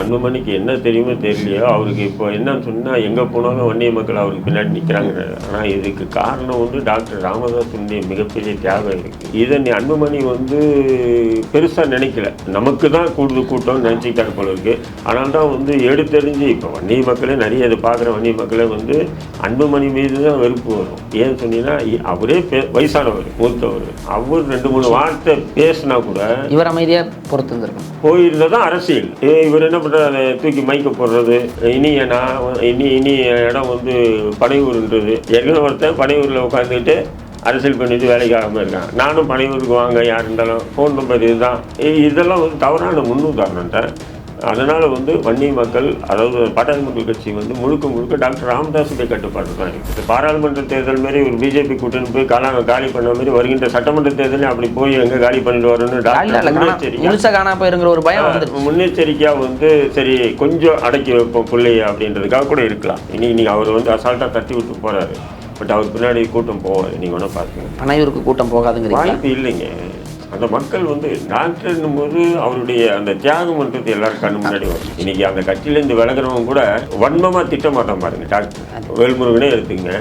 அன்புமணிக்கு என்ன தெரியுமோ தெரியலையோ அவருக்கு இப்போ என்னன்னு சொன்னால் எங்கே போனாலும் வன்னிய மக்கள் அவருக்கு பின்னாடி நிற்கிறாங்க ஆனால் இதுக்கு காரணம் வந்து டாக்டர் ராமதாஸுடைய மிகப்பெரிய தியாகம் இருக்குது இதை நீ அன்புமணி வந்து பெருசாக நினைக்கல. நமக்கு தான் கூடுதல் கூட்டம் நினச்சிக்கிட்டாரு போல இருக்கு. அதனால தான் வந்து எடுத்தெறிஞ்சு இப்போ வன்னிய மக்களே நிறைய இதை பார்க்குற வன்னிய மக்களே வந்து அன்புமணி மீது தான் வெறுப்பு வரும். ஏன்னு சொன்னீங்கன்னா அவரே வயசானவர் மூத்தவர். அவர் ரெண்டு மூணு வார்த்தை பேசினா கூட இவர் அமைதியாக பொறுத்து இருந்திருக்கும் போயிருந்தா தான் அரசியல் இவர் என்ன கஷ்டப்பட்டு தூக்கி மைக்க போடுறது. இனி நான் இனி இனி இடம் வந்து பனையூருன்றது ஏற்கனவே ஒருத்தன் பனையூரில் உட்காந்துக்கிட்டு அரசியல் பண்ணிட்டு வேலைக்கு ஆகாமல் இருக்கான். நானும் பனையூருக்கு வாங்க யார் இருந்தாலும் ஃபோன் நம்பர் இதுதான் இதெல்லாம் வந்து தவறான முன்னுதாரணத்தை அதனால் வந்து வன்னி மக்கள் அதாவது பாட்டாளி மக்கள் கட்சி வந்து முழுக்க முழுக்க டாக்டர் ராமதாஸுடைய கட்டுப்பாடு தான் இருக்குது பாராளுமன்ற தேர்தல் மாரி ஒரு பிஜேபி கூட்டணி போய் காலா காலி பண்ண மாதிரி வருகின்ற சட்டமன்ற தேர்தலையும் அப்படி போய் எங்கே காலி பண்ணிட்டு வரணும்னு ஒரு பயம் முன்னெச்சரிக்கையாக வந்து சரி கொஞ்சம் அடக்கி வைப்போம் பிள்ளைய அப்படின்றதுக்காக கூட இருக்கலாம். இனி இன்னைக்கு அவர் வந்து அசால்ட்டாக தட்டி விட்டு போறாரு. பட் அவர் பின்னாடி கூட்டம் போவார் நீங்கள் வேணால் பார்த்துங்க பனையூருக்கு கூட்டம் போகாதுங்கிறீங்களா? வாய்ப்பு இல்லைங்க. அந்த மக்கள் வந்து டாக்டர்னும் போது அவருடைய அந்த தியாகம்ன்றது எல்லாரும் கண்ணு முன்னாடி வரும். இன்னைக்கு அந்த கட்சியிலேருந்து விலகுறவங்க கூட வன்மமாக திட்டமாட்டான் பாருங்க டாக்டர். வேல்முருகனே எடுத்துங்க.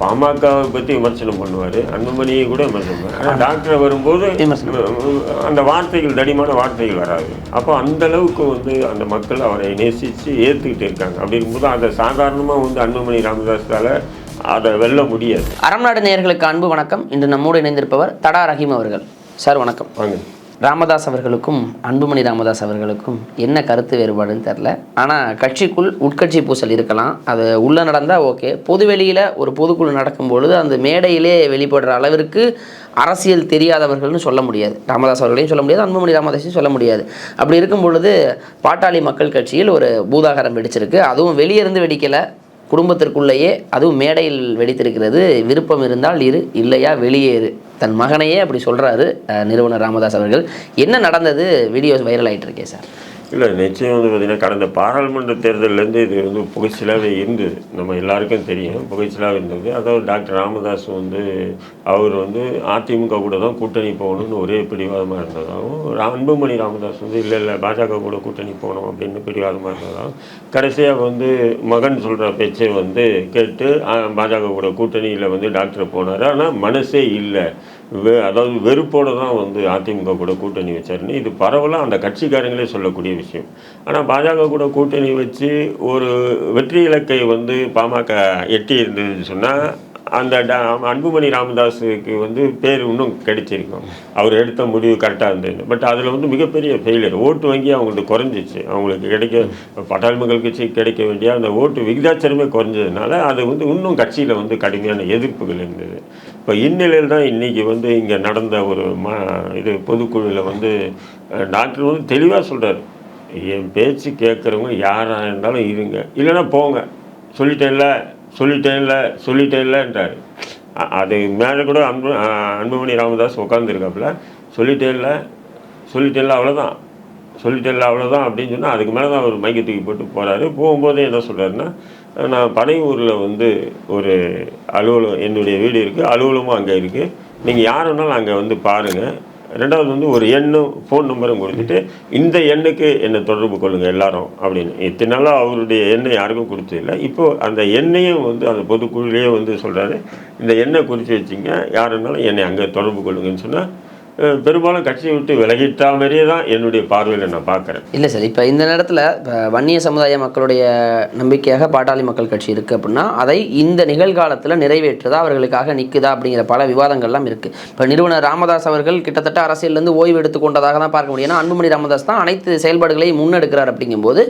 பாமகவை பற்றி விமர்சனம் பண்ணுவார் அன்புமணியை கூட விமர்சனம் பண்ணுவார். ஆனால் டாக்டர் வரும்போது அந்த வார்த்தைகள் தடிமான வார்த்தைகள் வராது. அப்போ அந்த அளவுக்கு வந்து அந்த மக்கள் அவரை நேசித்து ஏற்றுக்கிட்டு இருக்காங்க. அப்படி இருக்கும்போது அதை சாதாரணமாக வந்து அன்புமணி ராமதாஸால் அதை வெல்ல முடியாது. அறம்நாடு நேயர்களுக்கு அன்பு வணக்கம். இன்று நம்மோடு இணைந்திருப்பவர் தடா ரஹீம் அவர்கள். சார் வணக்கம். ராமதாஸ் அவர்களுக்கும் அன்புமணி ராமதாஸ் அவர்களுக்கும் என்ன கருத்து வேறுபாடுன்னு தெரில ஆனால் கட்சிக்குள் உட்கட்சி பூசல் இருக்கலாம். அது உள்ளே நடந்தால் ஓகே. பொது வெளியில் ஒரு பொதுக்குழு நடக்கும் பொழுது அந்த மேடையிலே வெளிப்படுற அளவிற்கு அரசியல் தெரியாதவர்கள்னு சொல்ல முடியாது. ராமதாஸ் அவர்களையும் சொல்ல முடியாது அன்புமணி ராமதாஸையும் சொல்ல முடியாது. அப்படி இருக்கும் பொழுது பாட்டாளி மக்கள் கட்சியில் ஒரு பூதாகரம் வெடிச்சிருக்கு. அதுவும் வெளியிருந்து வெடிக்கலை. குடும்பத்திற்குள்ளேயே அதுவும் மேடையில் வெடித்திருக்கிறது. விருப்பம் இருந்தால் இரு இல்லையா வெளியேறு. தன் மகனையே அப்படி சொல்கிறாரு நிறுவனர் ராமதாஸ் அவர்கள். என்ன நடந்தது? வீடியோஸ் வைரல் ஆகிட்டு இருக்கே சார். இல்லை நிச்சயம் வந்து பார்த்திங்கன்னா கடந்த பாராளுமன்ற தேர்தலேருந்து இது வந்து புகைச்சலாகவே இருந்தது. நம்ம எல்லாருக்கும் தெரியும் புகைச்சலாக இருந்தது. அதாவது டாக்டர் ராமதாஸ் வந்து அவர் வந்து அதிமுக கூட தான் கூட்டணி போகணும்னு ஒரே பிடிவாதமாக இருந்ததாகவும் அன்புமணி ராமதாஸ் வந்து இல்லை இல்லை பாஜக கூட கூட்டணி போகணும் அப்படின்னு பிடிவாதமாக இருந்ததாகவும் கடைசியாக வந்து மகன் சொல்கிற பேச்சை வந்து கேட்டு பாஜக கூட கூட்டணியில் வந்து டாக்டர் போனார். ஆனால் மனசே இல்லை. வெ அதாவது வெறுப்போடு தான் வந்து அதிமுக கூட கூட்டணி வச்சாருன்னு இது பரவலாக அந்த கட்சிக்காரங்களே சொல்லக்கூடிய விஷயம். ஆனால் பாஜக கூட கூட்டணி வச்சு ஒரு வெற்றி இலக்கை வந்து பாமக எட்டி இருந்ததுன்னு சொன்னால் அந்த டா- அன்புமணி ராமதாஸுக்கு வந்து பேர் இன்னும் கிடைச்சிருக்கும். அவர் எடுத்த முடிவு கரெக்டாக இருந்தது பட் அதில் வந்து மிகப்பெரிய ஃபெயிலியர் ஓட்டு வங்கி அவங்களுக்கு குறைஞ்சிச்சு. அவங்களுக்கு கிடைக்க பட்டாள் மக்கள் கட்சி கிடைக்க வேண்டிய அந்த ஓட்டு விகிதாச்சாரமே குறைஞ்சதுனால அது வந்து இன்னும் கட்சியில் வந்து கடுமையான எதிர்ப்புகள் இருந்தது. இப்போ இந்நிலையில் தான் இன்றைக்கி வந்து இங்கே நடந்த ஒரு ம இது பொதுக்குழுவில் வந்து டாக்டர் வந்து தெளிவாக சொல்கிறார் என் பேச்சு கேட்குறவங்க யாராக இருந்தாலும் இருங்க. இல்லைன்னா போங்க. சொல்லிட்டேன்ல சொல்லிட்டேன்ல சொல்லிட்டேன்லன்றார். அது மேலே கூட அன்பு அன்புமணி ராமதாஸ் உட்காந்துருக்காப்புல சொல்லிட்டேன்ல சொல்லிட்டேன்ல அவ்வளோதான் சொல்லிட்டேன்ல அவ்வளோதான் அப்படின்னு சொன்னால் அதுக்கு மேலே தான் அவர் மைக்கை தூக்கி போட்டு போகிறாரு போகும்போதே என்ன சொல்கிறாருன்னா நான் பனையூரில் வந்து ஒரு அலுவலகம் என்னுடைய வீடு இருக்குது அலுவலகமும் அங்கே இருக்குது நீங்கள் யார் வேணாலும் அங்கே வந்து பாருங்கள் ரெண்டாவது வந்து ஒரு எண்ணும் ஃபோன் நம்பரும் கொடுத்துட்டு இந்த எண்ணுக்கு என்னை தொடர்பு கொள்ளுங்கள் எல்லாரும் அப்படின்னு. இத்தனை நாளாக அவருடைய எண்ணை யாருக்கும் கொடுத்ததில்லை இப்போது அந்த எண்ணையும் வந்து அந்த பொதுக்குழுலேயே வந்து சொல்கிறாரு இந்த எண்ணை குறித்து வச்சிங்க. யாருனாலும் என்னை அங்கே தொடர்பு கொள்ளுங்கன்னு சொன்னால் பெரும்பாலும் கட்சியை விட்டு விலகிட்டா மாதிரியே தான் என்னுடைய பார்வையில் நான் பார்க்குறேன். இல்லை சார் இப்போ இந்த நேரத்தில் இப்போ வன்னிய சமுதாய மக்களுடைய நம்பிக்கையாக பாட்டாளி மக்கள் கட்சி இருக்குது அப்படின்னா அதை இந்த நிகழ்காலத்தில் நிறைவேற்றுதா அவர்களுக்காக நிற்குதா அப்படிங்கிற பல விவாதங்கள்லாம் இருக்குது இப்போ நிறுவனர் ராமதாஸ் அவர்கள் கிட்டத்தட்ட அரசியலேருந்து ஓய்வு எடுத்துக்கொண்டதாக தான் பார்க்க முடியும். ஏன்னா அன்புமணி ராமதாஸ் தான் அனைத்து செயல்பாடுகளையும் முன்னெடுக்கிறார் அப்படிங்கும்போது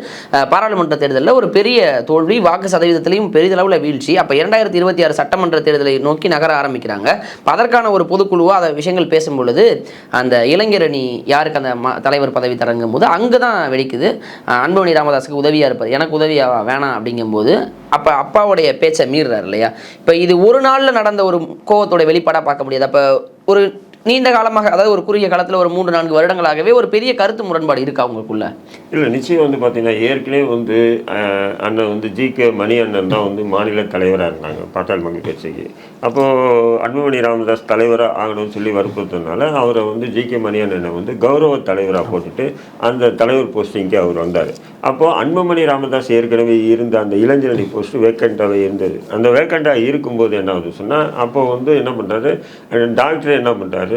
பாராளுமன்ற தேர்தலில் ஒரு பெரிய தோல்வி வாக்கு சதவீதத்திலையும் பெரிதளவில் வீழ்ச்சி. அப்போ இரண்டாயிரத்தி இருபத்தி ஆறு சட்டமன்ற தேர்தலை நோக்கி நகர ஆரம்பிக்கிறாங்க. அதற்கான ஒரு பொதுக்குழுவாக அதை விஷயங்கள் பேசும் பொழுது அந்த இளைஞரணி யாருக்கு அந்த ம தலைவர் பதவி தரங்கும் போது அங்கே தான் வெடிக்குது அன்புமணி ராமதாஸுக்கு உதவியாக இருப்பார். எனக்கு உதவியா வேணாம் அப்படிங்கும்போது அப்போ அப்பாவுடைய பேச்சை மீறுறாரு இல்லையா? இப்போ இது ஒரு நாளில் நடந்த ஒரு கோவத்தோட வெளிப்பாடாக பார்க்க முடியாது. அப்போ ஒரு நீண்ட காலமாக அதாவது ஒரு குறுகிய காலத்தில் ஒரு மூன்று நான்கு வருடங்களாகவே ஒரு பெரிய கருத்து முரண்பாடு இருக்கா அவங்களுக்குள்ள இல்லை நிச்சயம் வந்து பார்த்தீங்கன்னா ஏற்கனவே வந்து அண்ணன் வந்து ஜி. கே. மணி அண்ணன் தான் வந்து மாநில தலைவராக இருந்தாங்க பாட்டாளி மக்கள் கட்சிக்கு. அப்போது அன்புமணி ராமதாஸ் தலைவராக ஆகணும்னு சொல்லி வற்புறுத்ததுனால அவரை வந்து ஜி. கே. மணி அண்ணனை வந்து கௌரவ தலைவராக போட்டுட்டு அந்த தலைவர் போஸ்டிங்க்கு அவர் வந்தார். அப்போது அன்புமணி ராமதாஸ் ஏற்கனவே இருந்த அந்த இளைஞரணி போஸ்ட் வேக்கண்ட்டாகவே இருந்தது. அந்த வேக்கண்ட்டாக இருக்கும்போது என்ன ஆகுது சொன்னால் அப்போது வந்து என்ன பண்ணுறாரு டாக்டர் என்ன பண்ணுறாரு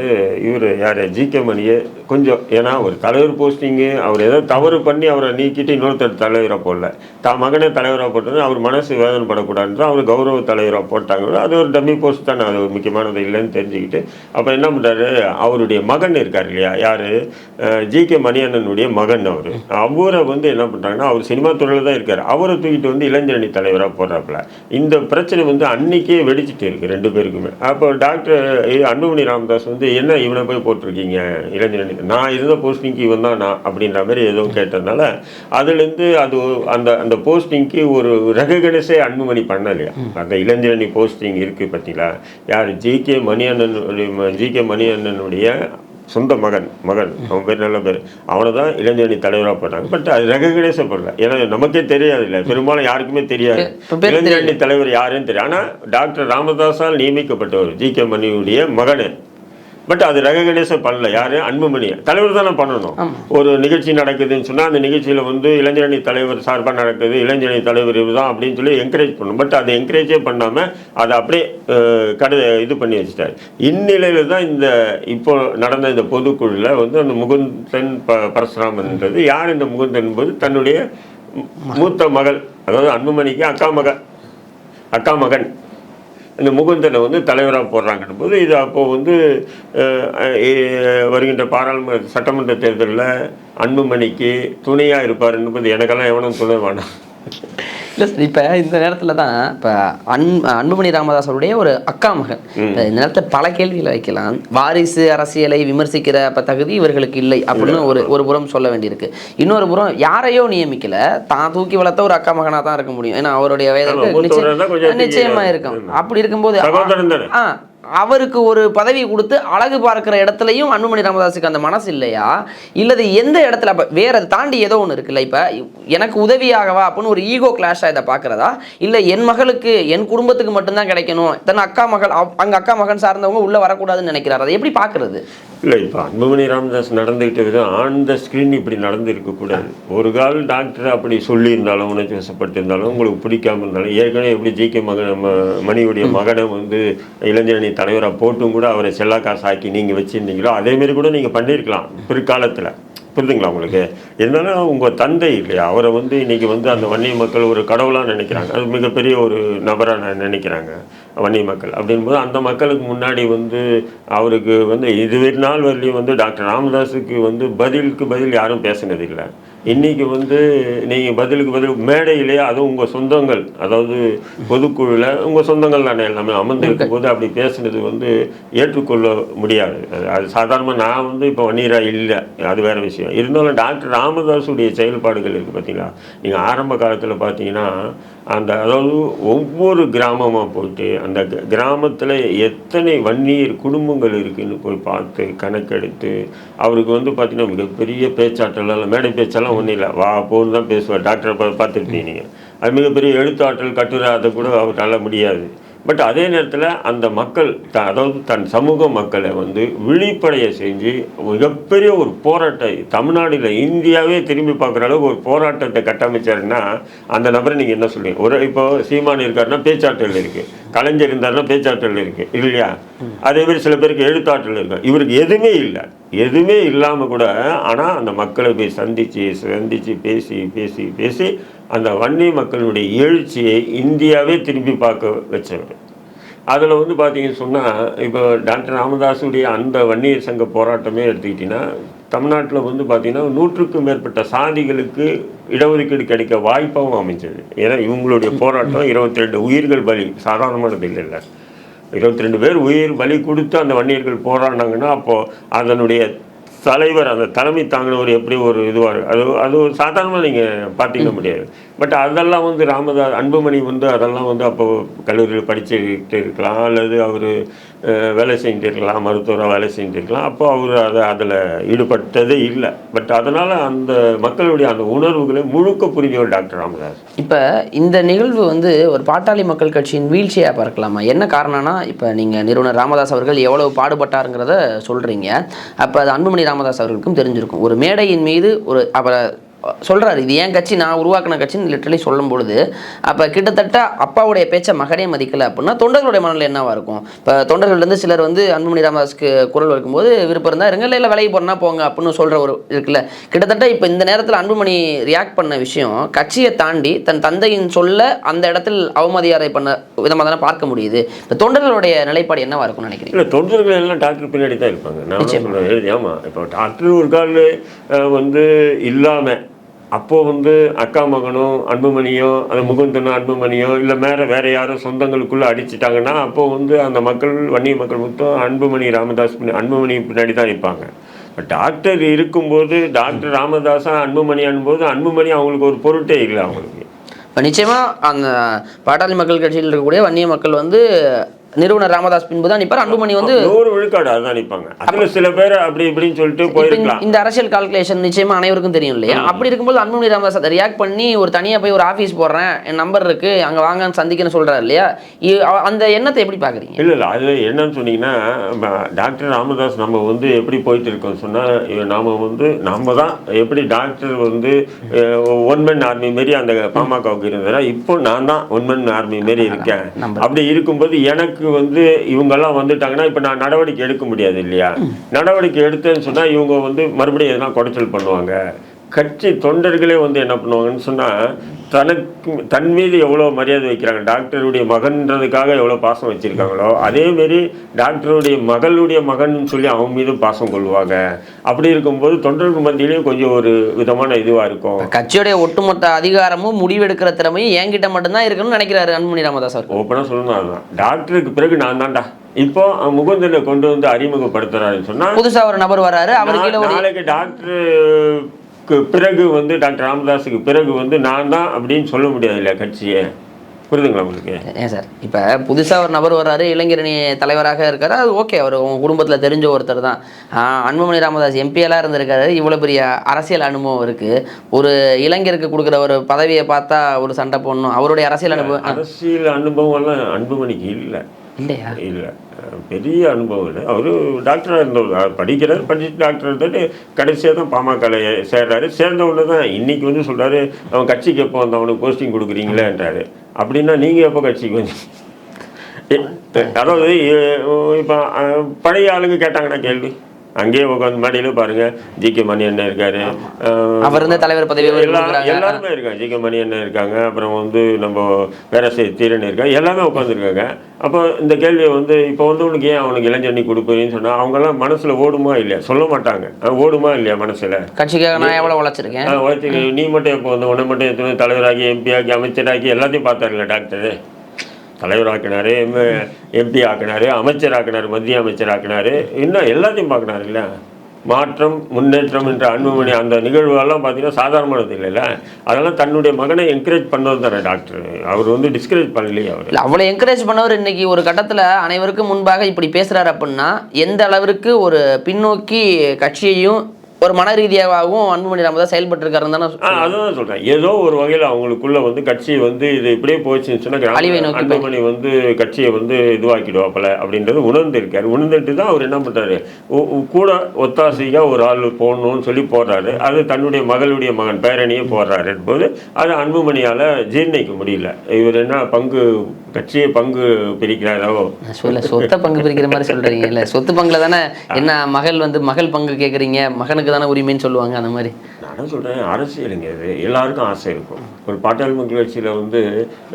இவர் யார் ஜி கே மணியை கொஞ்சம் ஏன்னா ஒரு தலைவர் போஸ்டிங்கு அவர் ஏதோ தவறு பண்ணி அவரை நீக்கிட்டு இன்னொருத்தர் தலைவராக போடல. தான் மகனை தலைவராக போட்டது அவர் மனசு வேதனை வேதனைப்படக்கூடாதுன்னு அவர் கௌரவ தலைவராக போட்டாங்க அது ஒரு டம்மி போஸ்ட் தானே அது ஒரு முக்கியமானது இல்லைன்னு தெரிஞ்சுக்கிட்டு அப்போ என்ன பண்ணுறாரு அவருடைய மகன் இருக்கார் இல்லையா யார்? ஜி கே மணியண்ணனுடைய மகன் அவர். அவரை வந்து என்ன பண்ணுறாங்கன்னா அவர் சினிமா துறையில் தான் இருக்கார். அவரை தூக்கிட்டு வந்து இளைஞரணி தலைவராக போடுறாப்புல. இந்த பிரச்சனை வந்து அன்னைக்கே வெடிச்சிட்டு இருக்குது ரெண்டு பேருக்குமே. அப்போ டாக்டர் அன்புமணி ராமதாஸ் வந்து என்ன இவனை போய் போட்டிருக்கீங்க? இளைஞரணி நான் இருந்த போஸ்டிங்க்கு இவன் தான் நான் அப்படின்ற மாதிரி ஏதோ கேட்டதுனால அதுலேருந்து அது அந்த அந்த போஸ்டிங்க்கு ஒரு ரெககனைஸே அன்புமணி பண்ணலையா? அந்த இளைஞரணி போஸ்டிங் இருக்குது பார்த்தீங்களா? யார்? ஜி கே மணியண்ணனுடைய ஜி கே மணியண்ணனுடைய சொந்த மகன் மகன். அவன் பேர் நல்ல பேர். அவனை தான் இளைஞரணி தலைவராக போட்டாங்க. பட் அது ரெகக்னைஸே பண்ணல ஏன்னா நமக்கே தெரியாது இல்லை பெரும்பாலும் யாருக்குமே தெரியாது. இளைஞரணி தலைவர் யாருன்னு தெரியும் ஆனால் டாக்டர் ராமதாஸால் நியமிக்கப்பட்டவர் ஜி கே மணியுடைய மகனு. பட் அது ரெகக்னைஸே பண்ணல. யாரு? அன்புமணி தலைவர் தானே பண்ணணும். ஒரு நிகழ்ச்சி நடக்குதுன்னு சொன்னால் அந்த நிகழ்ச்சியில் வந்து இளைஞரணி தலைவர் சார்பாக நடக்குது இளைஞரணி தலைவர் இதுதான் அப்படின்னு சொல்லி என்கரேஜ் பண்ணணும். பட் அதை என்கரேஜே பண்ணாமல் அதை அப்படியே கடு இது பண்ணி வச்சுட்டார். இந்நிலையில் தான் இந்த இப்போ நடந்த இந்த பொதுக்குழுவில் வந்து அந்த முகுந்தன் ப பரசுராமன்ன்றது யார் இந்த முகுந்தன் என்பது? தன்னுடைய மூத்த மகள் அதாவது அன்புமணிக்கு அக்கா மகள் அக்கா மகன். இந்த முகுந்தனை வந்து தலைவராக போடுறாங்கன்னும் போது இது அப்போது வந்து வருகின்ற பாராளுமன்ற சட்டமன்ற தேர்தலில் அன்புமணிக்கு துணையாக இருப்பார் என்பது எனக்கெல்லாம் எவனும் துணை வேணாம் இல்லை சார் இப்போ இந்த நேரத்தில் தான் இப்போ அன் அன்புமணி ராமதாஸ் அவருடைய ஒரு அக்கா மகன். இந்த நேரத்தில் பல கேள்விகளை வைக்கலாம். வாரிசு அரசியலை விமர்சிக்கிற அப்ப தகுதி இவர்களுக்கு இல்லை அப்படின்னு ஒரு ஒரு புறம் சொல்ல வேண்டியிருக்கு. இன்னொரு புறம் யாரையோ நியமிக்கல தான் தூக்கி வளர்த்த ஒரு அக்கா மகனாக தான் இருக்க முடியும். ஏன்னா அவருடைய வயதுக்கு மூத்தவரா இருந்தா கொஞ்சம் நிச்சயம் நிச்சயமா தூக்கி இருக்கும். அப்படி இருக்கும்போது ஆ அவருக்கு ஒரு பதவி கொடுத்து அழகு பார்க்குற இடத்துலையும் அன்புமணி ராமதாஸுக்கு அந்த மனசு இல்லையா? இல்லது எந்த இடத்துல? அப்போ வேற அதை தாண்டி ஏதோ ஒன்று இருக்குல்ல இப்போ? எனக்கு உதவியாகவா? அப்படின்னு ஒரு ஈகோ கிளாஷாக இதை பார்க்குறதா? இல்லை என் மகளுக்கு என் குடும்பத்துக்கு மட்டும்தான் கிடைக்கணும்? தன் அக்கா மகள் அங்கே அக்கா மகன் சார்ந்தவங்க உள்ளே வரக்கூடாதுன்னு நினைக்கிறார். அதை எப்படி பார்க்குறது? இல்லை இப்போ அன்புமணி ராமதாஸ் நடந்துக்கிட்ட விதம் ஆன் த ஸ்க்ரீன் இப்படி நடந்து இருக்கக்கூடாது ஒரு கால் டாக்டர் அப்படி சொல்லியிருந்தாலும் உணர்ச்சி வசப்பட்டிருந்தாலும் உங்களுக்கு பிடிக்காம இருந்தாலும் ஏற்கனவே எப்படி ஜி கே மகன் மணியுடைய மகனை வந்து இளைஞரணி தலைவராக போட்டும் கூட அவரை செல்லா காசு ஆக்கி நீங்கள் வச்சுருந்தீங்களோ அதேமாரி கூட நீங்கள் பண்ணியிருக்கலாம் பிற்காலத்தில். புரிதுங்களா உங்களுக்கு? இருந்தாலும் உங்கள் தந்தை இல்லையா? அவரை வந்து இன்னைக்கு வந்து அந்த வன்னிய மக்கள் ஒரு கடவுளாக நினைக்கிறாங்க. அது மிகப்பெரிய ஒரு நபராக நினைக்கிறாங்க வன்னிய மக்கள். அப்படின்போது அந்த மக்களுக்கு முன்னாடி வந்து அவருக்கு வந்து இதுவே நாள் வரலையும் வந்து டாக்டர் ராமதாஸுக்கு வந்து பதிலுக்கு பதில் யாரும் பேசினதில்லை. இன்னைக்கு வந்து நீங்கள் பதிலுக்கு பதில் மேடையிலே அதுவும் உங்கள் சொந்தங்கள் அதாவது பொதுக்குழுவில் உங்கள் சொந்தங்கள் தானே எல்லாமே அமர்ந்திருக்கும் போது அப்படி பேசுனது வந்து ஏற்றுக்கொள்ள முடியாது. அது- அது சாதாரணமாக நான் வந்து இப்போ வன்னீராக இல்லை அது வேற விஷயம். இருந்தாலும் டாக்டர் ராமதாஸுடைய செயல்பாடுகள் இருக்குது பார்த்தீங்களா நீங்கள் ஆரம்ப காலத்தில் பார்த்தீங்கன்னா அந்த அதாவது ஒவ்வொரு கிராமமாக போயிட்டு அந்த கிராமத்தில் எத்தனை வன்னியர் குடும்பங்கள் இருக்குதுன்னு போய் பார்த்து கணக்கெடுத்து அவருக்கு வந்து பார்த்தீங்கன்னா மிகப்பெரிய பேச்சாற்றலாம் மேடை பேச்செல்லாம் ஒன்றும் இல்லை. வா போன்னு தான் பேசுவார். டாக்டரை பார்த்துருப்பீங்க நீங்கள் அது மிகப்பெரிய எழுத்தாற்றல் கட்டுரை அதை கூட அவரால முடியாது. பட் அதே நேரத்தில் அந்த மக்கள் த அதாவது தன் சமூக மக்களை வந்து விழிப்படைய செஞ்சு மிகப்பெரிய ஒரு போராட்ட தமிழ்நாடில் இந்தியாவே திரும்பி பார்க்குற அளவுக்கு ஒரு போராட்டத்தை கட்டமைச்சாருன்னா அந்த நபரை நீங்கள் என்ன சொல்லுவீங்க ஒரு இப்போ சீமான் இருக்காருன்னா பேச்சாற்றல் இருக்குது கலைஞர் இருந்தாருன்னா பேச்சாற்றல் இருக்குது இல்லையா? அதே மாதிரி சில பேருக்கு எழுத்தாற்றல் இருக்கு. இவருக்கு எதுவுமே இல்லை. எதுவுமே இல்லாமல் கூட ஆனால் அந்த மக்களை போய் சந்தித்து சந்தித்து பேசி பேசி பேசி அந்த வன்னி மக்களுடைய எழுச்சியை இந்தியாவே திரும்பி பார்க்க வச்சவர். அதில் வந்து பார்த்தீங்கன்னு சொன்னால் இப்போ டாக்டர் ராமதாஸுடைய அந்த வன்னியர் சங்க போராட்டமே எடுத்துக்கிட்டிங்கன்னா தமிழ்நாட்டில் வந்து பார்த்தீங்கன்னா நூற்றுக்கும் மேற்பட்ட சாதிகளுக்கு இடஒதுக்கீடு கிடைக்க வாய்ப்பாகவும் அமைஞ்சது. ஏன்னா இவங்களுடைய போராட்டம் இருபத்தி ரெண்டு உயிர்கள் பலி சாதாரணமானது இல்லை இல்லை. இருபத்தி ரெண்டு பேர் உயிர் பலி கொடுத்து அந்த வன்னியர்கள் போராடினாங்கன்னா அப்போது அதனுடைய தலைவர் அந்த தலைமை தாங்கினவர் எப்படி ஒரு இதுவாக அது அது ஒரு சாதாரணமாக நீங்கள் பார்த்துக்க முடியாது. பட் அதெல்லாம் வந்து ராமதாஸ் அன்புமணி வந்து அதெல்லாம் வந்து அப்போ கல்லூரியில் படிச்சுக்கிட்டு இருக்கலாம் அல்லது அவர் வேலை செஞ்சுட்டு இருக்கலாம் மருத்துவராக வேலை செஞ்சுட்டு இருக்கலாம். அப்போ அவர் அதை அதில் ஈடுபட்டதே இல்லை. பட் அதனால் அந்த மக்களுடைய அந்த உணர்வுகளை முழுக்க புரிஞ்சவர் டாக்டர் ராமதாஸ். இப்போ இந்த நிகழ்வு வந்து ஒரு பாட்டாளி மக்கள் கட்சியின் வீழ்ச்சியாக பார்க்கலாமா? என்ன காரணம்னா இப்போ நீங்கள் நிறுவனர் ராமதாஸ் அவர்கள் எவ்வளவு பாடுபட்டாருங்கிறத சொல்கிறீங்க அப்போ அது அன்புமணி ராமதாஸ் அவர்களுக்கும் தெரிஞ்சிருக்கும். ஒரு மேடையின் மீது ஒரு அவரை சொல்கிறாரு இது ஏன் கட்சி? நான் உருவாக்கின கட்சின்னு லிட்டரலி சொல்லும் பொழுது அப்போ கிட்டத்தட்ட அப்பாவுடைய பேச்சை மகனே மதிக்கலை அப்படின்னா தொண்டர்களுடைய மனநிலை என்னவா இருக்கும்? இப்போ தொண்டர்கள்லேருந்து சிலர் வந்து அன்புமணி ராமதாஸ்க்கு குரல் வைக்கும்போது விருப்பம் இருந்தால் இருங்க இல்லை விலைக்கு போனால் போங்க அப்படின்னு சொல்கிற ஒரு இருக்குல்ல. கிட்டத்தட்ட இப்போ இந்த நேரத்தில் அன்புமணி ரியாக்ட் பண்ண விஷயம் கட்சியை தாண்டி தன் தந்தையின் சொல்ல அந்த இடத்தில் அவமதியாரை பண்ண விதமாக தானே பார்க்க முடியுது. இப்போ தொண்டர்களுடைய நிலைப்பாடு என்னவா இருக்கும்னு நினைக்கிறீங்க? இல்லை தொண்டர்கள் எல்லாம் டாக்டர் பின்னாடி தான் இருப்பாங்க. நான். சொல்கிறேன் ஆமாம் இப்போ டாக்டர் ஒரு கால் வந்து இல்லாமல் அப்போது வந்து அக்கா மகனோ அன்புமணியோ அந்த முகுந்தனோ அன்புமணியோ இல்லை மேலே வேறு யாரோ சொந்தங்களுக்குள்ளே அடிச்சிட்டாங்கன்னா அப்போது வந்து அந்த மக்கள் வன்னிய மக்கள் மொத்தம் அன்புமணி ராமதாஸ் அன்புமணி பின்னாடி தான் நிற்பாங்க. இப்போ டாக்டர் இருக்கும்போது டாக்டர் ராமதாஸா அன்புமணி போது அன்புமணி அவங்களுக்கு ஒரு பொருட்டே இல்லை அவங்களுக்கு. இப்போ நிச்சயமாக அந்த பாட்டாளி மக்கள் கட்சியில் இருக்கக்கூடிய வன்னிய மக்கள் வந்து நிறுவனர் ராமதாஸ் பின்பு தான் நிற்பார் அன்புமணி வந்து நூறு விழுக்காடு அதுதான் நிற்பாங்க அதில் சில பேர் அப்படி இப்படின்னு சொல்லிட்டு போயிருக்கலாம். இந்த அரசியல் கால்குலேஷன் நிச்சயமா அனைவருக்கும் தெரியும் இல்லையா? அப்படி இருக்கும்போது அன்புமணி ராமதாஸ் அதை ரியாக்ட் பண்ணி ஒரு தனியா போய் ஒரு ஆஃபீஸ் போடுறேன் என் நம்பர் இருக்கு அங்க வாங்கன்னு சந்திக்கன்னு சொல்றாரு இல்லையா? அந்த எண்ணத்தை எப்படி பாக்குறீங்க இல்லை இல்லை அது என்னன்னு சொன்னீங்கன்னா டாக்டர் ராமதாஸ் நம்ம வந்து எப்படி போயிட்டு இருக்கோம் சொன்னால் நாம் வந்து நம்ம தான் எப்படி டாக்டர் வந்து ஒன் மேன் ஆர்மி மாரி அந்த பாமகவுக்கு இருந்தாரா இப்போ நான் தான் ஒன் மேன் ஆர்மி மாரி இருக்கேன். அப்படி இருக்கும்போது எனக்கு வந்து இவங்கெல்லாம் வந்துட்டாங்கன்னா இப்போ நான் நடவடிக்கை எடுக்க முடியாது இல்லையா? நடவடிக்கை எடுத்தேன்னு சொன்னால் இவங்க வந்து மறுபடியும் எதனா குடைச்சல் பண்ணுவாங்க? கட்சி தொண்டர்களே வந்து என்ன பண்ணுவாங்கன்னு சொன்னால் தனக்கு தன் மீது எவ்வளோ மரியாதை வைக்கிறாங்க? டாக்டருடைய மகன்றதுக்காக எவ்வளோ பாசம் வச்சுருக்காங்களோ அதேமாரி டாக்டருடைய மகளுடைய மகன் சொல்லி அவன் மீது பாசம் கொள்வாங்க. அப்படி இருக்கும்போது தொண்டர்கள் மத்தியிலையும் கொஞ்சம் ஒரு விதமான இதுவாக இருக்கும். கட்சியுடைய ஒட்டுமொத்த அதிகாரமும் முடிவெடுக்கிற திறமையும் என்கிட்ட மட்டும்தான் இருக்குன்னு நினைக்கிறாரு அன்புமணி ராமதாஸ் அவர் ஓப்பனாக சொல்லணும் அதுதான். டாக்டருக்கு பிறகு நான் தான்டா. இப்போ முகுந்தனை கொண்டு வந்து அறிமுகப்படுத்துறாருன்னு சொன்னால் புதுசா ஒரு நபர் வராரு அவர் கீழே ஒரு நாளைக்கு டாக்டருக்கு பிறகு வந்து டாக்டர் ராமதாஸுக்கு பிறகு வந்து நான் தான் அப்படின்னு சொல்ல முடியாது இல்லையா கட்சியை. புரியுதுங்களா உங்களுக்கு? ஏன் சார்? இப்போ புதுசாக ஒரு நபர் வர்றாரு இளைஞரணி தலைவராக இருக்காரு அது ஓகே. அவர் உங்க குடும்பத்தில் தெரிஞ்ச ஒருத்தர் தான். அன்புமணி ராமதாஸ் எம்பியெல்லாம் இருந்திருக்காரு. இவ்வளோ பெரிய அரசியல் அனுபவம் இருக்குது ஒரு இளைஞருக்கு கொடுக்குற ஒரு பதவியை பார்த்தா ஒரு சண்டை போடணும். அவருடைய அரசியல் அனுபவம் அரசியல் அனுபவம்லாம் அன்புமணிக்கு இல்லை. இல்லையா? இல்லை. பெரிய அனுபவம் இல்லை. அவர் டாக்டராக இருந்தவர். படிக்கிறார் படிச்சு டாக்டர் இருந்துட்டு கடைசியாக தான் பாமகல சேர்றாரு. சேர்ந்தவுடனே தான் இன்னைக்கு வந்து சொல்கிறாரு அவன் கட்சிக்கு எப்போ வந்து அவனுக்கு போஸ்டிங் கொடுக்குறீங்களேன்றாரு. அப்படின்னா நீங்கள் எப்போ கட்சிக்கு வந்து அதாவது இப்போ பழைய ஆளுங்க கேட்டாங்கன்னா கேள்வி. அங்கேயே உட்காந்து மேடையில் பாருங்க ஜி கே மணி அண்ணன் இருக்காரு. அவர் இருந்த தலைவர் பதவி. எல்லாருமே இருக்காங்க ஜி கே மணி அண்ணன் இருக்காங்க அப்புறம் வந்து நம்ம வேரசை தீரன் இருக்காங்க எல்லாமே உட்காந்துருக்காங்க அப்போ இந்த கேள்வியை வந்து இப்போ வந்து உனக்கு ஏன் அவனுக்கு இளைஞரணி கொடுப்பீங்கன்னு சொன்னால் அவங்கெல்லாம் மனசில் ஓடுமா இல்லையா? சொல்ல மாட்டாங்க. ஓடுமா இல்லையா மனசில்? கட்சிக்காக நான் எவ்வளோ உழைச்சிருக்கேன்? உழைச்சி நீ மட்டும் எப்போ வந்து உன்னை மட்டும் எத்தனை தலைவராகி எம்பியாக்கி அமைச்சராக்கி எல்லாத்தையும் பார்த்தாருல டாக்டரு? தலைவராக்கினார் எம் எம்பி ஆக்கினார் அமைச்சராக்கினார் மத்திய அமைச்சராக்கினார். இன்னும் எல்லாத்தையும் பார்க்கினாரு இல்லை மாற்றம் முன்னேற்றம் என்ற அன்புமணி அந்த நிகழ்வுகள்லாம் பார்த்தீங்கன்னா சாதாரணமானது இல்லைல்ல அதெல்லாம் தன்னுடைய மகனை என்கரேஜ் பண்ணது தானே டாக்டர் அவர் வந்து டிஸ்கரேஜ் பண்ணலையே அவர். இல்லை அவ்வளோ என்கரேஜ் பண்ணவர் இன்னைக்கு ஒரு கட்டத்தில் அனைவருக்கும் முன்பாக இப்படி பேசுகிறார் அப்படின்னா எந்த அளவிற்கு ஒரு பின்னோக்கி கட்சியையும் ஒரு மன ரீதியாகவும் அன்புமணி ராமதாஸ் செயல்பட்டு இருக்காருன்னு தானே ஆ அதுதான் சொல்கிறேன் ஏதோ ஒரு வகையில் அவங்களுக்குள்ள வந்து கட்சி வந்து இது இப்படியே போச்சுன்னு அழிவை சொன்னால் நோக்கி அன்புமணி வந்து கட்சியை வந்து இதுவாக்கிடுவாப்பல அப்படின்றது உணர்ந்திருக்காரு. உணர்ந்துட்டு தான் அவர் என்ன பண்ணுறாரு கூட ஒத்தாசையாக ஒரு ஆள் போடணும்னு சொல்லி போடுறாரு. அது தன்னுடைய மகளுடைய மகன் பேரணியே போடுறாரு போது அது அன்புமணியால் ஜீர்ணிக்க முடியல. இவர் என்ன பங்கு கட்சியை பங்கு பிரிக்கிறாரோ? சொல்ல சொத்தை பங்கு பிரிக்கிற மாதிரி சொல்றீங்க. இல்ல சொத்து பங்குல தானே என்ன மகள் வந்து மகள் பங்கு கேக்குறீங்க மகனுக்கு தானே உரிமைன்னு சொல்லுவாங்க அந்த மாதிரி. நான் சொல்கிறேன் அரசியலுங்க இது எல்லாருக்கும் ஆசை இருக்கும். ஒரு பாட்டாளி மக்கள் கட்சியில் வந்து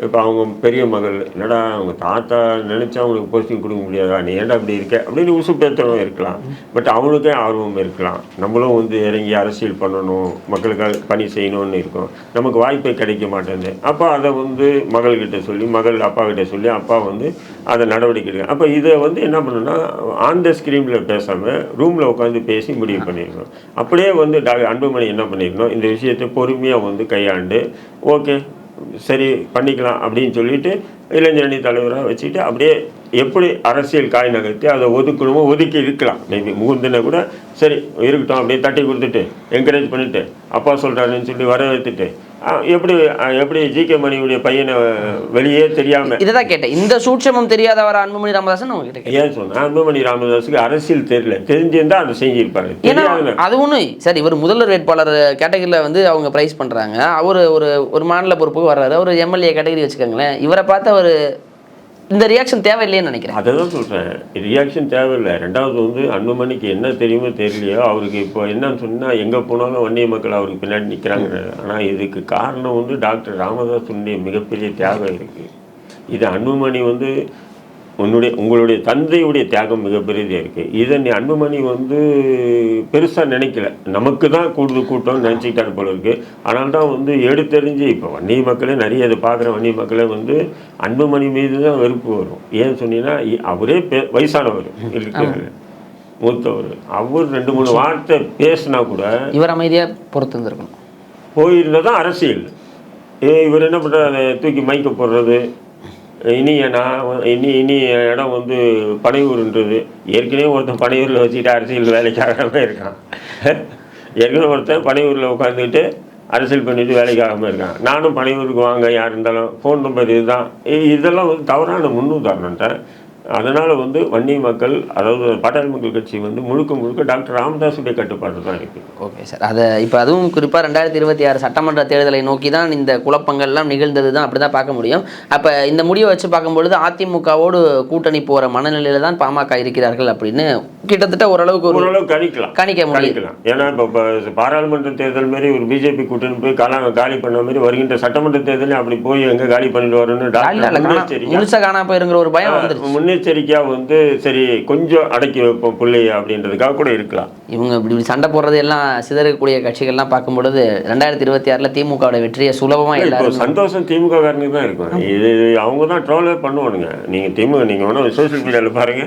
இப்போ அவங்க பெரிய மகள் என்னடா அவங்க தாத்தா நினச்சா அவங்களுக்கு போஸ்டிங் கொடுக்க முடியாதா? நீ ஏன்டா அப்படி இருக்க? அப்படின்னு உசு பேத்தனம் இருக்கலாம். பட் அவனுக்கே ஆர்வம் இருக்கலாம். நம்மளும் வந்து இறங்கி அரசியல் பண்ணணும் மக்களுக்காக பணி செய்யணும்னு இருக்கும். நமக்கு வாய்ப்பே கிடைக்க மாட்டேங்குது. அப்போ அதை வந்து மகள்கிட்ட சொல்லி மகள் அப்பாக்கிட்ட சொல்லி அப்பா வந்து அதை நடவடிக்கை எடுக்க. அப்போ இதை வந்து என்ன பண்ணணும்னா ஆன் த ஸ்க்ரீனில் பேசாமல் ரூமில் உட்காந்து பேசி முடிவு பண்ணியிருக்கோம் அப்படியே வந்து டாக்டர் அன்புமணி என்ன பண்ணியிருந்தோம். இந்த விஷயத்தை பொறுமையாக வந்து கையாண்டு ஓகே சரி பண்ணிக்கலாம் அப்படின்னு சொல்லிட்டு இளைஞரணி தலைவராக வச்சுட்டு அப்படியே எப்படி அரசியல் காய் நகர்த்தி அதை ஒதுக்கணுமோ ஒதுக்கி இருக்கலாம். மேபி முகுந்தின கூட சரி இருக்கட்டும் அப்படியே தட்டி கொடுத்துட்டு என்கரேஜ் பண்ணிவிட்டு அப்பா சொல்கிறாருன்னு சொல்லி வர வைத்துட்டு எப்படி எப்படி ஜி கே மணியுடைய பையனை வெளியே தெரியாமல் இதை தான் கேட்டேன். இந்த சூட்சமம் தெரியாதவர் அன்புமணி ராமதாசன் அவங்க கிட்ட ஏன் சொன்னேன்? அன்புமணி ராமதாஸுக்கு அரசியல் தெரியல. தெரிஞ்சிருந்தா அதை செஞ்சிருப்பாரு. ஏன்னா அது ஒன்று சார் இவர் முதல்வர் வேட்பாளர் கேட்டகரியில் வந்து அவங்க ப்ரைஸ் பண்ணுறாங்க அவர் ஒரு ஒரு மாநில பொறுப்புக்கு வர்றாரு. அவர் எம்எல்ஏ கேட்டகரி வச்சுக்கோங்களேன். இவரை பார்த்து அவர் இந்த ரியாக்ஷன் தேவையில்லைன்னு நினைக்கிறேன். அதை தான் சொல்கிறேன் ரியாக்ஷன் தேவையில்லை. ரெண்டாவது வந்து அன்புமணிக்கு என்ன தெரியுமோ தெரியலையோ அவருக்கு இப்போ என்னன்னு சொன்னால் எங்கே போனாலும் வன்னிய மக்கள் அவருக்கு பின்னாடி நிற்கிறாங்க ஆனால் இதுக்கு காரணம் வந்து டாக்டர் ராமதாஸ் மிகப்பெரிய தேவை இருக்குது இது அன்புமணி வந்து உன்னுடைய உங்களுடைய தந்தையுடைய தியாகம் மிகப்பெரியதாக இருக்குது இதை நீ அன்புமணி வந்து பெருசாக நினைக்கல. நமக்கு தான் கூடுதல் கூட்டம் நினச்சிக்கிட்டாரு போல இருக்குது அதனால தான் வந்து எடுத்தெறிஞ்சு இப்போ வன்னிய மக்களே நிறைய இதை பார்க்குற வன்னிய மக்களே வந்து அன்புமணி மீது தான் வெறுப்பு வரும். ஏன்னு சொன்னீங்கன்னா அவரே பெ வயசானவர் இருக்கிறது மூத்தவர். அவர் ரெண்டு மூணு வார்த்தை பேசினா கூட இவர் அமைதியாக பொறுத்து இருந்திருக்கணும். போயிருந்தால் தான் அரசியல். ஏ இவர் என்ன பண்ணுறாரு தூக்கி மைக்க போடுறது. இனி நான் இனி இனி இடம் வந்து பனையூர்ன்றது ஏற்கனவே ஒருத்தன் பனையூரில் வச்சுக்கிட்டு அரசியல் வேலைக்காகாமல் இருக்கான். ஏற்கனவே ஒருத்தன் பனையூரில் உட்காந்துக்கிட்டு அரசியல் பண்ணிட்டு வேலைக்காகாமல் இருக்கான். நானும் பனையூருக்கு வாங்க யார் இருந்தாலும் ஃபோன் நம்பர் இதுதான். இதெல்லாம் வந்து தவறான முன்னுதாரணம்ட்டேன் அதனால் வந்து வன்னி மக்கள் அதாவது பாட்டாளி மக்கள் கட்சி வந்து முழுக்க முழுக்க டாக்டர் ராமதாஸுடைய கட்டுப்பாடு தான் இருக்குது ஓகே சார். அதை இப்போ அதுவும் குறிப்பாக ரெண்டாயிரத்தி இருபத்தி ஆறு சட்டமன்ற தேர்தலை நோக்கி தான் இந்த குழப்பங்கள்லாம் நிகழ்ந்தது தான் அப்படி தான் பார்க்க முடியும். அப்போ இந்த முடிவை வச்சு பார்க்கும்பொழுது அதிமுகவோடு கூட்டணி போகிற மனநிலையில் தான் பாமக இருக்கிறார்கள் அப்படின்னு கிட்டத்தட்ட ஓரளவுக்கு ஒரு ஓரளவு கணிக்கலாம். கணிக்க முடியும். ஏன்னா இப்போ பாராளுமன்ற தேர்தல் மாதிரி ஒரு பிஜேபி கூட்டணி போய் காலா காலி பண்ண மாதிரி வருகின்ற சட்டமன்ற தேர்தலையும் அப்படி போய் எங்க காலி பண்ணிட்டு வரணும்னு முழுசாக காணா போயிருங்கிற ஒரு பயம் வந்துருச்சு. முன்னெச்சரிக்கையா வந்து சரி கொஞ்சம் அடக்கி வைப்போம் பிள்ளைய அப்படின்றதுக்காக கூட இருக்கலாம். இவங்க இப்படி இப்படி சண்டை போடுறது எல்லாம் சிதறக்கூடிய கட்சிகள்லாம் பார்க்கும்பொழுது ரெண்டாயிரத்தி இருபத்தி ஆறில் திமுகவோட வெற்றியை சுலபமாக எல்லாரும் சந்தோஷம் திமுக காரனுக்கு தான் இருக்கும். இது அவங்க தான் ட்ரோலே பண்ணுவானுங்க. நீங்க திமுக நீங்க வேணா சோஷியல் மீடியாவில் பாருங்க.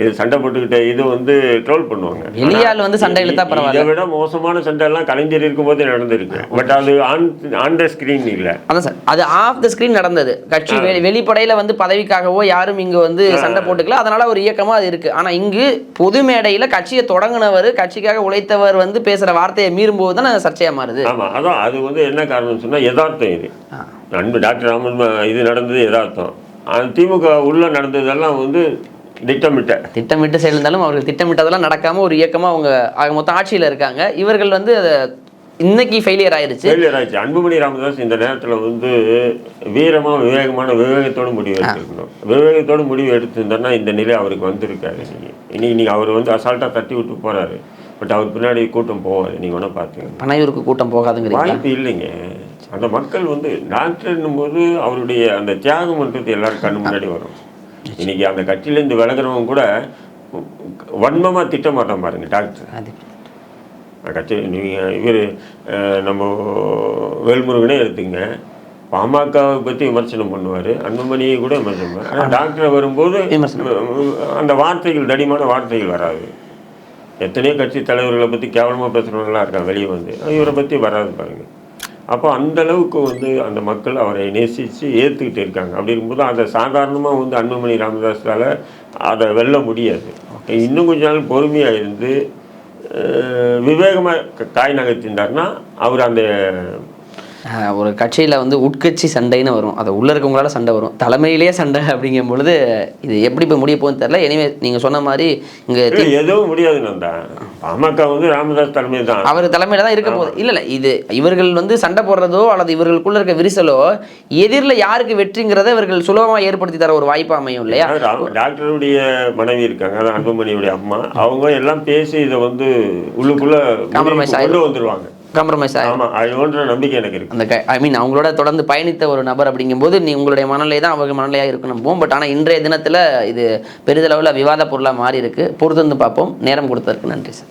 இது சண்டை போட்டுக்கிட்ட இது வந்து ட்ரோல் பண்ணுவாங்க. வெளியாள் வந்து சண்டை இழுத்தா பரவாயில்ல. இதை விட மோசமான சண்டை எல்லாம் கலைஞர் இருக்கும்போது நடந்திருக்கு. பட் அது ஆன் ஆன் த ஸ்கிரீன் இல்லை. அதான் சார். அது ஆஃப் த ஸ்க்ரீன் நடந்தது. கட்சி வெளி வெளிப்படையில் வந்து பதவிக்காகவோ யாரும் இங்கே வந்து சண்டை போட்டுக்கல. அதனால ஒரு இயக்கமாக அது இருக்குது ஆனால் இங்கு பொது மேடையில் கட்சியை தொடங்கினவர் கட்சிக்காக உழைத்தவர் வந்து பேசுகிற வார்த்தையை மீறும்போது தானே சர்ச்சையாக மாறுது. ஆமா அதான் அது வந்து என்ன காரணம்னு சொன்னா யதார்த்தம் இது. அன்பு டாக்டர் ராமன் இது நடந்தது யதார்த்தம். திமுக உள்ள நடந்ததெல்லாம் வந்து திட்டமிட்ட. திட்டமிட்டு செயல்ந்தாலும் அவர்கள் திட்டமிட்டதெல்லாம் நடக்காமல் ஒரு இயக்கமாக அவங்க ஆக மொத்தம் ஆட்சியில் இருக்காங்க. இவர்கள் வந்து இன்னைக்கு ஃபெயிலியர் ஆயிருச்சு. ஃபெயிலியர் ஆயிடுச்சு அன்புமணி ராமதாஸ் இந்த நேரத்துல வந்து வீரமா விவேகமான விவேகத்தோட முடிவு எடுத்திருக்கணும். விவேகத்தோட முடிவு எடுத்திருந்தாருன்னா இந்த நிலை அவருக்கு வந்திருக்காரு இன்னைக்கு இன்னைக்கு நீங்க அவர் வந்து அசால்ட்டா தட்டி விட்டு போறாரு. பட் அவர் பின்னாடி கூட்டம் போவாரு நீங்க வேணா பாத்துங்க பனையூருக்கு கூட்டம் போகாதுங்கிறீங்களா? வாய்ப்பு இல்லைங்க. அந்த மக்கள் வந்து டாக்டர்னும் போது அவருடைய அந்த தியாகம்ன்றது எல்லாரும் கண்ணு முன்னாடி வரும். இன்னைக்கு அந்த கட்சியிலேருந்து விலகுறவங்க கூட வன்மமாக திட்ட மாட்டான் பாருங்க டாக்டர். அது. கட்சி நீங்கள் இவர் நம்ம வேல்முருகனே எடுத்துங்க. பாமகவை பற்றி விமர்சனம் பண்ணுவார். அன்புமணியை கூட விமர்சனம் ஆனால் டாக்டர் வரும்போது அந்த வார்த்தைகள் தடிமான வார்த்தைகள் வராது. எத்தனையோ கட்சி தலைவர்களை பற்றி கேவலமாக பேசுகிறவங்களாம் இருக்காங்க வெளியே வந்து. இவரை பற்றி வராது பாருங்க. அப்போ அந்த அளவுக்கு வந்து அந்த மக்கள் அவரை நேசித்து ஏற்றுக்கிட்டு இருக்காங்க. அப்படி இருக்கும்போது அதை சாதாரணமாக வந்து அன்புமணி ராமதாஸால் அதை வெல்ல முடியாது. இன்னும் கொஞ்ச நாள் பொறுமையாக இருந்து விவேகமாக காய் நகர்த்திருந்தாருன்னா அவர் அந்த ஒரு கட்சியில் வந்து உட்கட்சி சண்டைன்னு வரும். அது உள்ளே இருக்கவங்களால சண்டை வரும். தலைமையிலேயே சண்டை அப்படிங்கும் பொழுது இது எப்படி இப்போ முடிய போகுதுன்னு தெரில எனிவே நீங்கள் சொன்ன மாதிரி இங்கே எதுவும் முடியாது நந்தா. பாமக வந்து ராமதாஸ் தலைமை தான் அவர் தலைமையில தான் இருக்க போகுது. இல்லை இல்லை இது இவர்கள் வந்து சண்டை போடுறதோ அல்லது இவர்களுக்குள்ள இருக்க விரிசலோ எதிரில் யாருக்கு வெற்றிங்கிறத இவர்கள் சுலபமாக ஏற்படுத்தி தர ஒரு வாய்ப்பு அமையும் இல்லையா? டாக்டருடைய மனைவி இருக்காங்க அதான் அன்புமணியுடைய அம்மா. அவங்க எல்லாம் பேசி இதை வந்து உள்ளுக்குள்ள முடிவுக்கு கொண்டு வந்துருவாங்க. காம்ப்ரமைஸ் ஆகும் நம்பிக்கை எனக்கு இருக்கு. அந்த ஐ மீன் அவங்களோட தொடர்ந்து பயணித்த ஒரு நபர் அப்படிங்கும்போது நீ உங்களுடைய மனநிலை தான் அவங்க மனநிலையாக இருக்கணும் பட் ஆனால் இன்றைய தினத்தில் இது பெரிதளவில் விவாத பொருளாக மாறி இருக்கு பொறுத்து வந்து பார்ப்போம். நேரம் கொடுத்ததற்கு நன்றி சார்